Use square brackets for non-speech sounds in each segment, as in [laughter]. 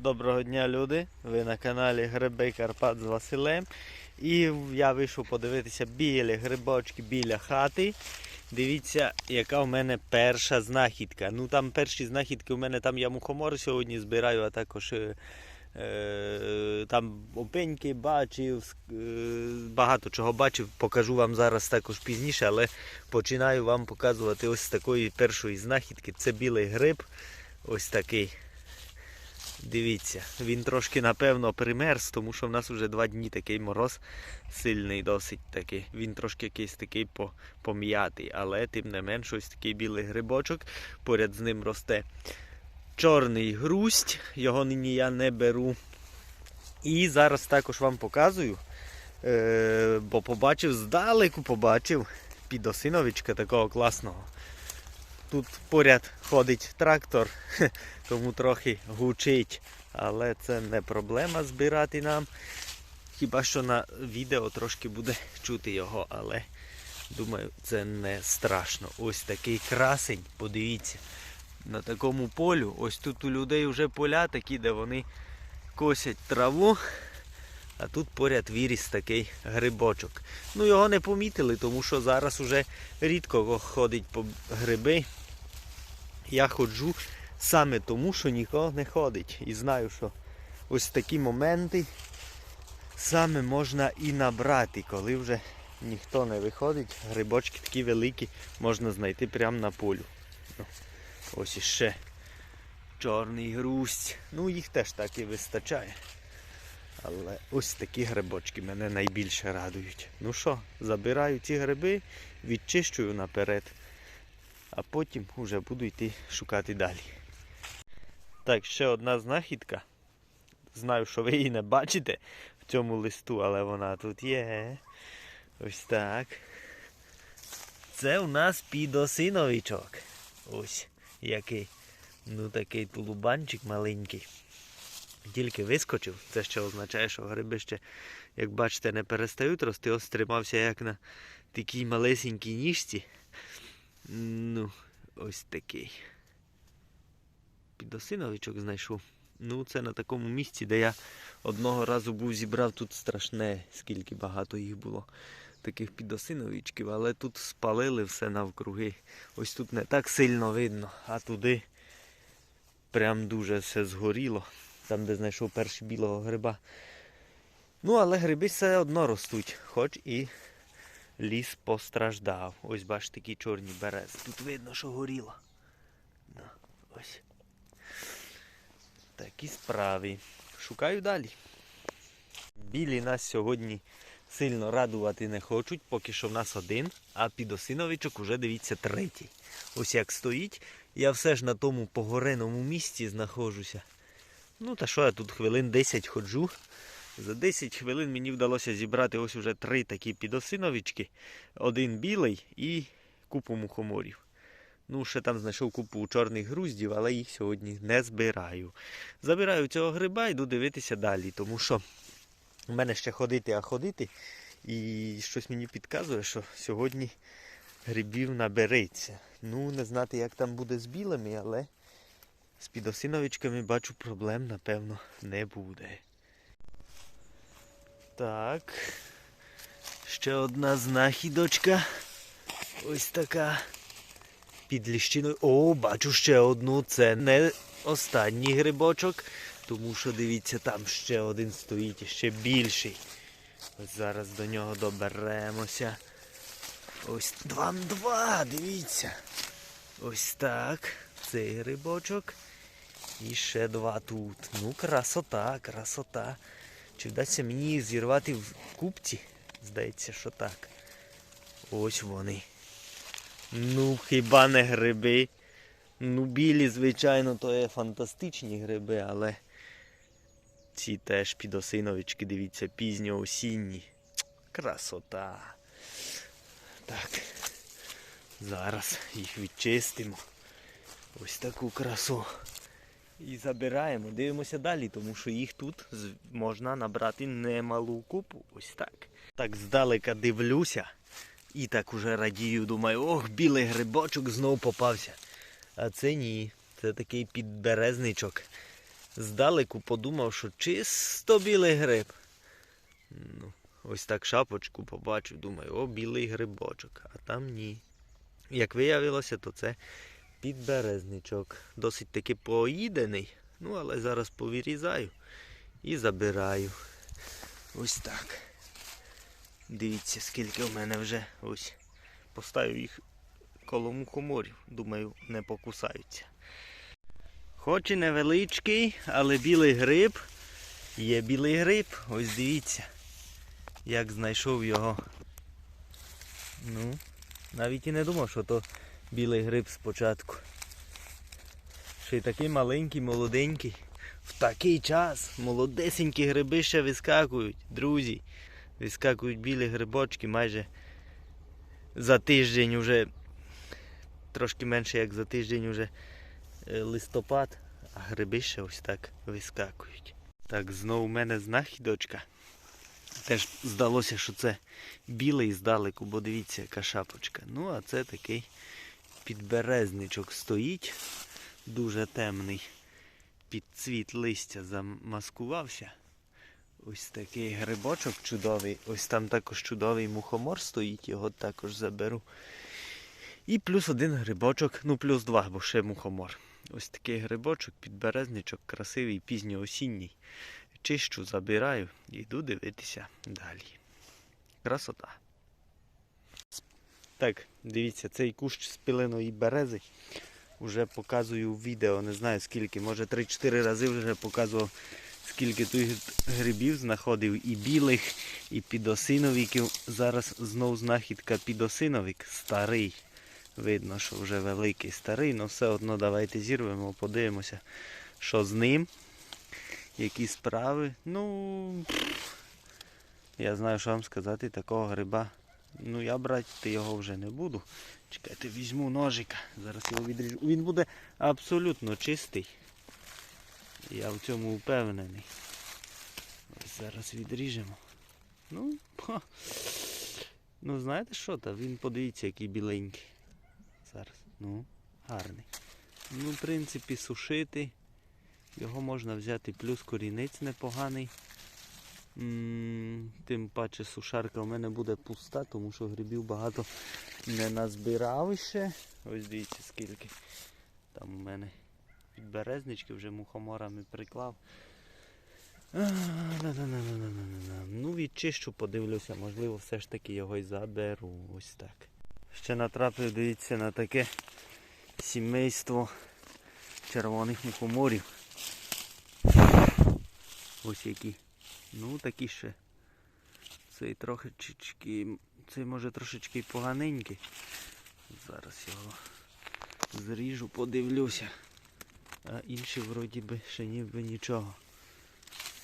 Доброго дня, люди! Ви на каналі Гриби Карпат з Василем. І я вийшов подивитися білі грибочки біля хати. Дивіться, яка в мене перша знахідка. Ну там перші знахідки у мене там я мухомор сьогодні збираю, а також е, е, там опеньки бачив, е, багато чого бачив. Покажу вам зараз також пізніше, але починаю вам показувати ось такої першої знахідки. Це білий гриб. Ось такий. Дивіться, він трошки напевно примерз, тому що в нас вже два дні такий мороз сильний, досить такий. Він трошки якийсь такий пом'ятий, але тим не менш ось такий білий грибочок. Поряд з ним росте чорний грусть, його нині я не беру. І зараз також вам показую, е, бо побачив здалеку, побачив підосиновичка такого класного. Тут поряд ходить трактор, [laughs] тому трохи гучить. Але це не проблема збирати нам. Хіба що на відео трошки буде чути його, але думаю, це не страшно. Ось такий красень, подивіться. На такому полю, ось тут у людей вже поля такі, де вони косять траву. А тут поряд виріс такий грибочок. Ну його не помітили, тому що зараз уже рідко ходить по гриби. Я ходжу саме тому, що ніхто не ходить. І знаю, що ось такі моменти саме можна і набрати, коли вже ніхто не виходить. Грибочки такі великі можна знайти прямо на полю. Ну, Ось іще чорний грусть. Ну їх теж так і вистачає. Але ось такі грибочки мене найбільше радують. Ну що, забираю ці гриби, відчищую наперед а потім вже буду йти шукати далі. Так, ще одна знахідка. Знаю, що ви її не бачите в цьому листу, але вона тут є. Ось так. Це у нас підосиновичок. Ось який. Ну такий тулубанчик маленький. Тільки вискочив. Це ще означає, що гриби ще, як бачите, не перестають рости. Ось тримався як на такій малесенькій ніжці. Ну, ось такий. Підосиновичок знайшов. Ну, це на такому місці, де я одного разу був зібрав тут страшне, скільки багато їх було. Таких підосиновичків, але тут спалили все навкруги. Ось тут не так сильно видно, а туди прям дуже все згоріло. Там, де знайшов перший білого гриба. Ну, але гриби все одно ростуть, хоч і ліс постраждав. Ось бачите, такі чорні берези. Тут видно, що горіло. Ну, ось. Такі справи. Шукаю далі. Білі нас сьогодні сильно радувати не хочуть, поки що в нас один, а підосиновичок уже дивіться третій. Ось як стоїть. Я все ж на тому погореному місці знаходжуся. Ну та що я тут хвилин 10 ходжу. За 10 хвилин мені вдалося зібрати ось уже три такі підосиновички. Один білий і купу мухоморів. Ну, ще там знайшов купу чорних груздів, але їх сьогодні не збираю. Забираю цього гриба йду дивитися далі, тому що в мене ще ходити, а ходити. І щось мені підказує, що сьогодні грибів набереться. Ну, не знати, як там буде з білими, але з підосиновичками бачу проблем, напевно, не буде. Так. Ще одна знахідочка. Ось така. Під ліщиною. О, бачу ще одну. Це не останній грибочок. Тому що дивіться, там ще один стоїть, ще більший. Ось зараз до нього доберемося. Ось вам два, дивіться. Ось так. Цей грибочок. І ще два тут. Ну, красота, красота. Чи вдасться мені зірвати в купці? Здається, що так. Ось вони. Ну, хіба не гриби? Ну, білі, звичайно, то є фантастичні гриби, але ці теж підосиновички, дивіться, пізньоосінні. Красота. Так. Зараз їх відчистимо. Ось таку красу. І забираємо, дивимося далі, тому що їх тут можна набрати немалу купу. Ось так. Так здалека дивлюся і так уже радію, думаю, ох, білий грибочок знов попався. А це ні. Це такий підберезничок. здалеку подумав, що чисто білий гриб. Ну, ось так шапочку побачив, думаю, о, білий грибочок, а там ні. Як виявилося, то це підберезничок. Досить таки поїдений. Ну, але зараз повирізаю і забираю. Ось так. Дивіться, скільки в мене вже ось. Поставив їх коло мухоморів. Думаю, не покусаються. Хоч і невеличкий, але білий гриб. Є білий гриб. Ось дивіться, як знайшов його. Ну, навіть і не думав, що то білий гриб спочатку. Ще й такий маленький, молоденький. В такий час молодесенькі гриби ще вискакують, друзі. Вискакують білі грибочки майже за тиждень уже. Трошки менше як за тиждень уже е, листопад, а гриби ще ось так вискакують. Так, знову в мене знахідочка. Теж здалося, що це білий здалеку, бо дивіться, яка шапочка. Ну, а це такий підберезничок стоїть, дуже темний. Під цвіт листя замаскувався. Ось такий грибочок чудовий. Ось там також чудовий мухомор стоїть, його також заберу. І плюс один грибочок, ну плюс два, бо ще мухомор. Ось такий грибочок, підберезничок, красивий, пізньоосінній. Чищу, забираю йду дивитися далі. Красота. Так, дивіться, цей кущ з пилиної берези. Вже показую в відео, не знаю скільки, може 3-4 рази вже показував, скільки тут грибів знаходив і білих, і підосиновиків. Зараз знов знахідка підосиновик старий. Видно, що вже великий старий, але все одно давайте зірвемо, подивимося, що з ним. Які справи. Ну, я знаю, що вам сказати, такого гриба. Ну, я брати його вже не буду. Чекайте, візьму ножика. Зараз його відріжу. Він буде абсолютно чистий. Я в цьому впевнений. Зараз відріжемо. Ну, ха. ну знаєте що то? Він подивіться, який біленький. Зараз. Ну, гарний. Ну, в принципі, сушити. Його можна взяти плюс корінець непоганий. Тим паче сушарка у мене буде пуста, тому що грибів багато не назбирав ще. Ось дивіться скільки. Там у мене підберезнички вже мухоморами приклав. Ну, відчищу, подивлюся, можливо, все ж таки його й заберу. Ось так. Ще натрапив, дивіться, на таке сімейство червоних мухоморів. Ось які. Ну такі ще. Цей трошечки, цей може трошечки поганенький. Зараз його зріжу, подивлюся. А інші вроді би ще ніби нічого.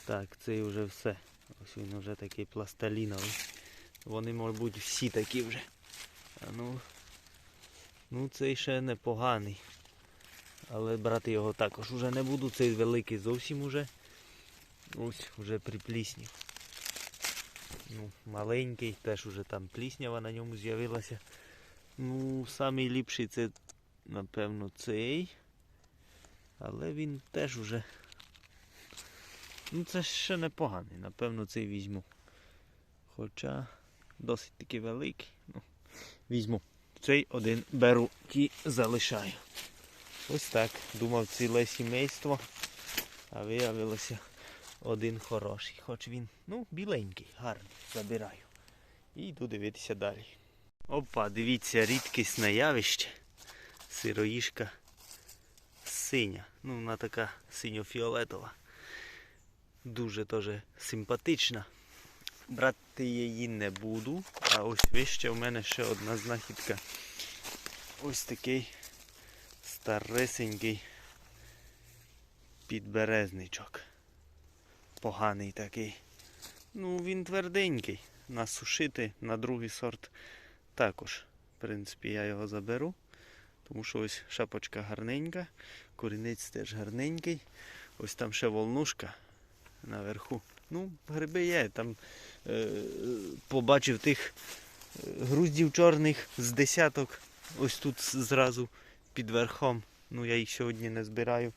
Так, цей вже все. Ось він вже такий пласталіновий. Вони, мабуть, всі такі вже. А ну, ну цей ще непоганий. Але брати його також уже не буду. Цей великий зовсім уже. Ось вже припліснів. Ну, маленький, теж уже там пліснява на ньому з'явилася. Ну, самий ліпший це, напевно, цей. Але він теж уже. Ну це ще непоганий, напевно, цей візьму. Хоча досить таки великий. Ну, візьму. Цей один беру ті залишаю. Ось так. Думав ціле сімейство, а виявилося один хороший. Хоч він, ну, біленький, гарний. Забираю. І йду дивитися далі. Опа, дивіться, рідкісне явище. Сироїшка синя. Ну, вона така синьо-фіолетова. Дуже теж симпатична. Брати її не буду. А ось вище у мене ще одна знахідка. Ось такий старесенький підберезничок. Поганий такий. Ну, він тверденький. Насушити на другий сорт також. В принципі, я його заберу. Тому що ось шапочка гарненька, корінець теж гарненький. Ось там ще волнушка наверху. Ну, гриби є. Там е, побачив тих е, груздів чорних з десяток. Ось тут зразу під верхом. Ну, я їх сьогодні не збираю.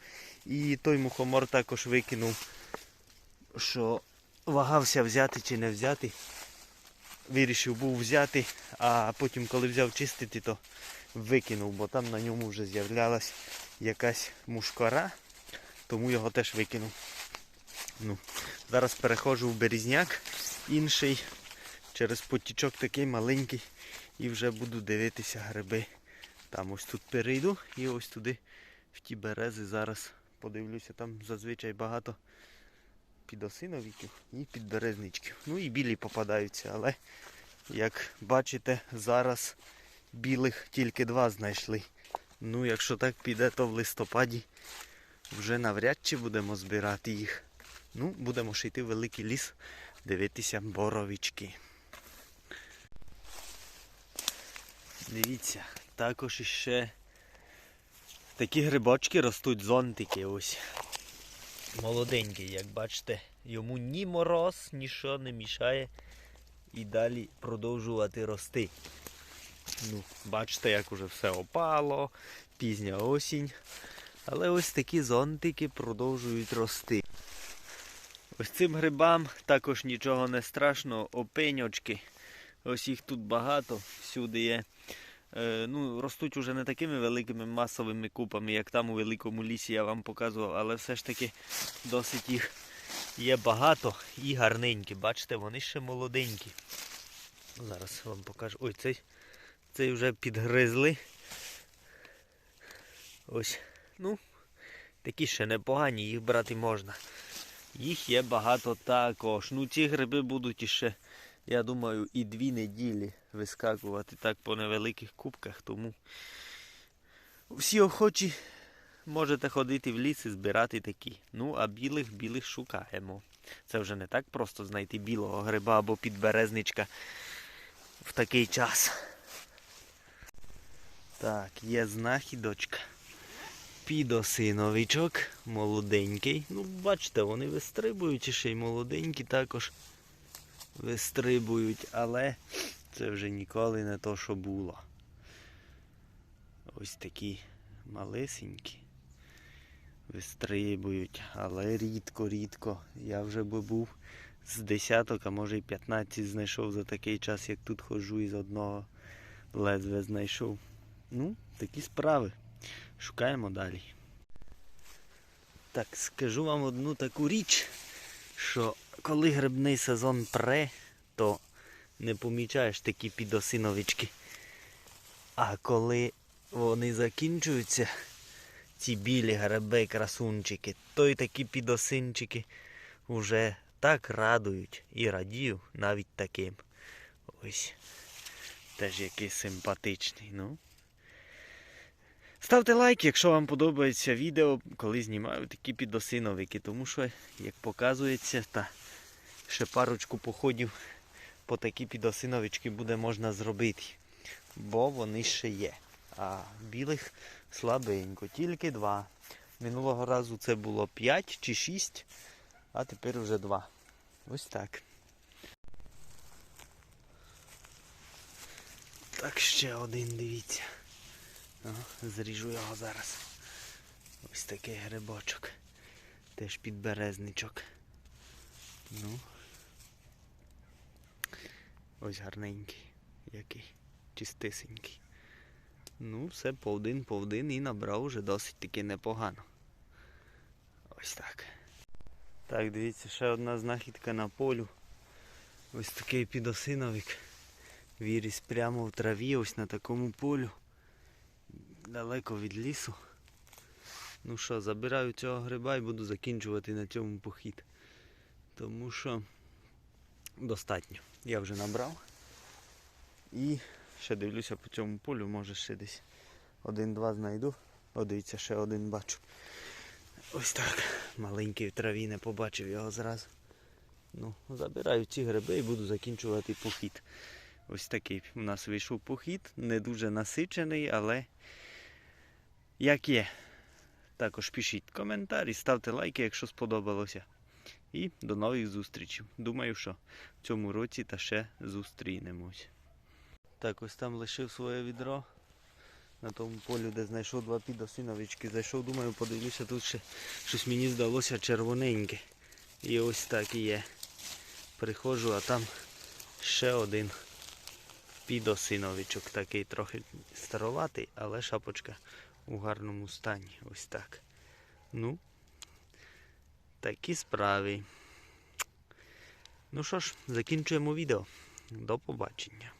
І той мухомор також викинув, що вагався взяти чи не взяти. Вирішив був взяти, а потім, коли взяв чистити, то викинув, бо там на ньому вже з'являлась якась мушкара, тому його теж викинув. Ну, зараз переходжу в берізняк інший, через потічок такий маленький, і вже буду дивитися гриби. Там ось тут перейду і ось туди в ті берези зараз подивлюся. Там зазвичай багато підосиновиків і підберезничків. Ну і білі попадаються, але як бачите, зараз білих тільки два знайшли. Ну, якщо так піде, то в листопаді вже навряд чи будемо збирати їх. Ну, будемо ще йти в великий ліс, дивитися боровички. Дивіться, також іще такі грибочки ростуть зонтики ось. Молоденький, як бачите, йому ні мороз, нічого не мішає і далі продовжувати рости. Ну, бачите, як уже все опало, пізня осінь. Але ось такі зонтики продовжують рости. Ось цим грибам також нічого не страшно, опеньочки. Ось їх тут багато, всюди є. Е, ну, ростуть уже не такими великими масовими купами, як там у великому лісі я вам показував, але все ж таки досить їх є багато і гарненькі. Бачите, вони ще молоденькі. Зараз вам покажу. Ой, цей, цей вже підгризли. Ось, ну, такі ще непогані, їх брати можна. Їх є багато також. Ну ці гриби будуть іще, я думаю, і дві неділі вискакувати так по невеликих кубках, тому всі охочі можете ходити в ліс і збирати такі. Ну, а білих білих шукаємо. Це вже не так просто знайти білого гриба або підберезничка в такий час. Так, є знахідочка. Підосиновичок, молоденький. Ну, бачите, вони вистрибують ще й молоденькі також вистрибують, але це вже ніколи не то, що було. Ось такі малесенькі. Вистрибують, але рідко-рідко. Я вже би був з десяток, а може й 15 знайшов за такий час, як тут ходжу і з одного ледве знайшов. Ну, такі справи. Шукаємо далі. Так, скажу вам одну таку річ, що коли грибний сезон пре, то не помічаєш такі підосиновички. А коли вони закінчуються, ці білі гриби, красунчики, то й такі підосинчики вже так радують і радію навіть таким. Ось. Теж який симпатичний. ну. Ставте лайк, якщо вам подобається відео, коли знімаю такі підосиновики, тому що, як показується, та ще парочку походів по такі підосиновички буде можна зробити. Бо вони ще є. А білих слабенько, тільки два. Минулого разу це було 5 чи 6, а тепер вже 2. Ось так. Так, ще один, дивіться. О, зріжу його зараз. Ось такий грибочок. Теж підберезничок. Ну. Ось гарненький. Який. Чистисенький. Ну, все по один по і набрав уже досить таки непогано. Ось так. Так, дивіться, ще одна знахідка на полю. Ось такий підосиновик. Віріс прямо в траві, ось на такому полю далеко від лісу. Ну що, забираю цього гриба і буду закінчувати на цьому похід. Тому що достатньо. Я вже набрав. І ще дивлюся по цьому полю, може ще десь один-два знайду. О, дивіться, ще один бачу. Ось так. Маленький в траві не побачив його зразу. Ну, забираю ці гриби і буду закінчувати похід. Ось такий у нас вийшов похід, не дуже насичений, але як є. Також пишіть коментарі, ставте лайки, якщо сподобалося. І до нових зустрічей. Думаю, що в цьому році та ще зустрінемось. Так, ось там лишив своє відро. на тому полю, де знайшов два підосиновички. Зайшов, думаю, подивлюся, тут ще щось мені здалося червоненьке. І ось так і є. Приходжу, а там ще один підосиновичок, такий трохи староватий, але шапочка у гарному стані. Ось так. Ну, такі справи. Ну що ж, закінчуємо відео. До побачення.